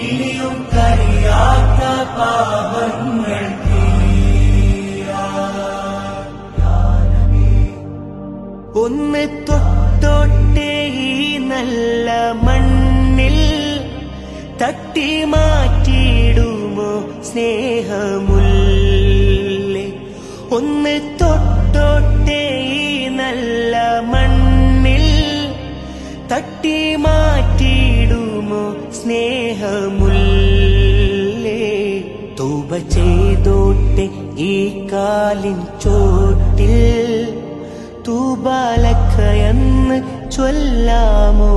ഇനിയും കരിയാത്ത പാപങ്ങൾ ഒന്ന് തൊട്ടോട്ടെ ഈ നല്ല മണ്ണിൽ തട്ടി മാറ്റിയിടുമോ സ്നേഹമുല്ലേ? ഒന്ന് തൊട്ടോട്ടെ തട്ടി മാറ്റിയിടുമോ സ്നേഹമുല്ലേ? തൂപ ചെയ്തോട്ടെ ഈ കാലിൻ ചോട്ടിൽ. തൂബാലക്കയെന്ന് ചൊല്ലാമോ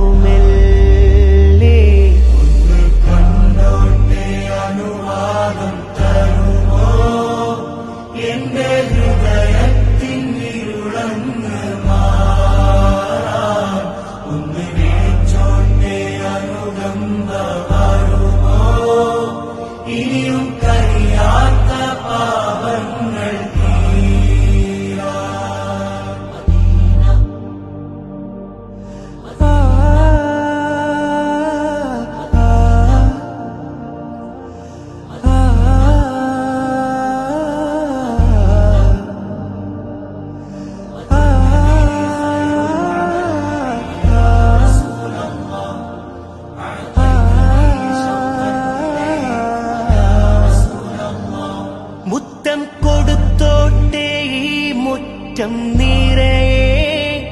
നിറയെ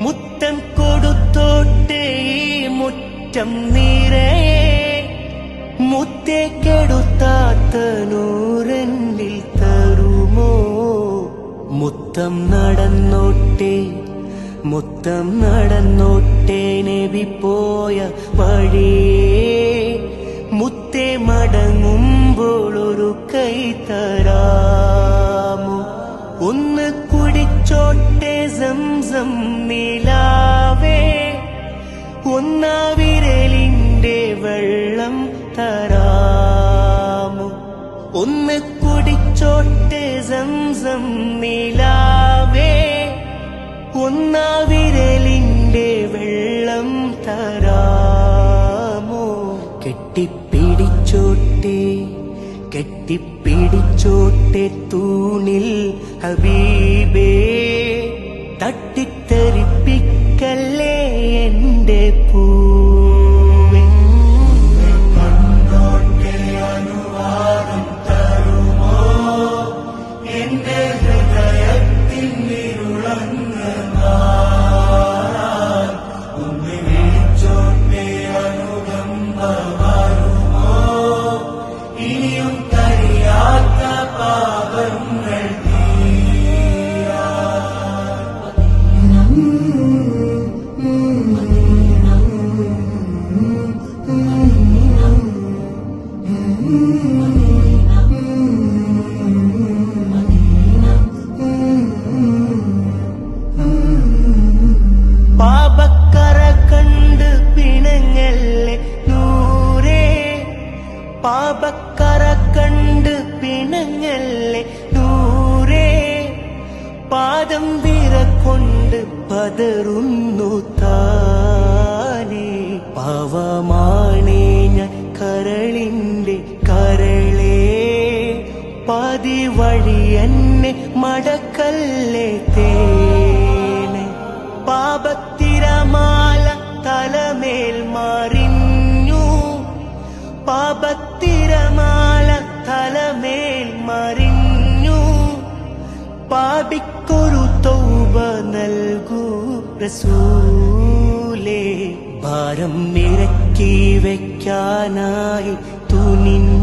മുത്തം കൊടുത്തോട്ടേ മുറ്റം നിറയെ. മുത്തേ കെടുത്താത്ത തരുമോ? മുത്തം നടന്നോട്ടേ മുത്തം നടന്നോട്ടേനെ നബി പോയ വഴിയേ. മുത്തേ മടങ്ങുമ്പോൾ ഒരു കൈ തരാമോ ഒന്ന് കുടിച്ചോട്ടെ സംസം നിലാവേ. ഒന്നാ വിരലിന്റെ വെള്ളം തരാമു. ഒന്ന് കുടിച്ചോട്ടെ സംസം നിലാവേ. ഒന്നാ വിരലിന്റെ വെള്ളം തരാമോ. കെട്ടിപ്പിടിച്ചോട്ടെ കെട്ടിപ്പിടിച്ചോട്ടെ തൂണിൽ ഹബീബേ പാപങ്ങൾ പാപക്കറ കണ്ട് പിണങ്ങല്ലേ നൂരേ പാപക്കറ കണ്ട് പിണങ്ങല്ലേ നൂറേ പാദം വിറക്കൊണ്ട് പതറുന്നു താനേ. പാവമാണേ ഞാൻ കരളിന്റെ കരളേ. പതി വഴി എന്നെ മടക്കല്ലേ തേനെ. പാപത്തിരമാല തലമേൽ മാറിഞ്ഞു. പാപത്തിരമാല പാപിക്കൊരു തൗബ നൽകൂ റസൂലേ. ഭാരം ഇറക്കി വയ്ക്കാനായി തുനിഞ്ഞു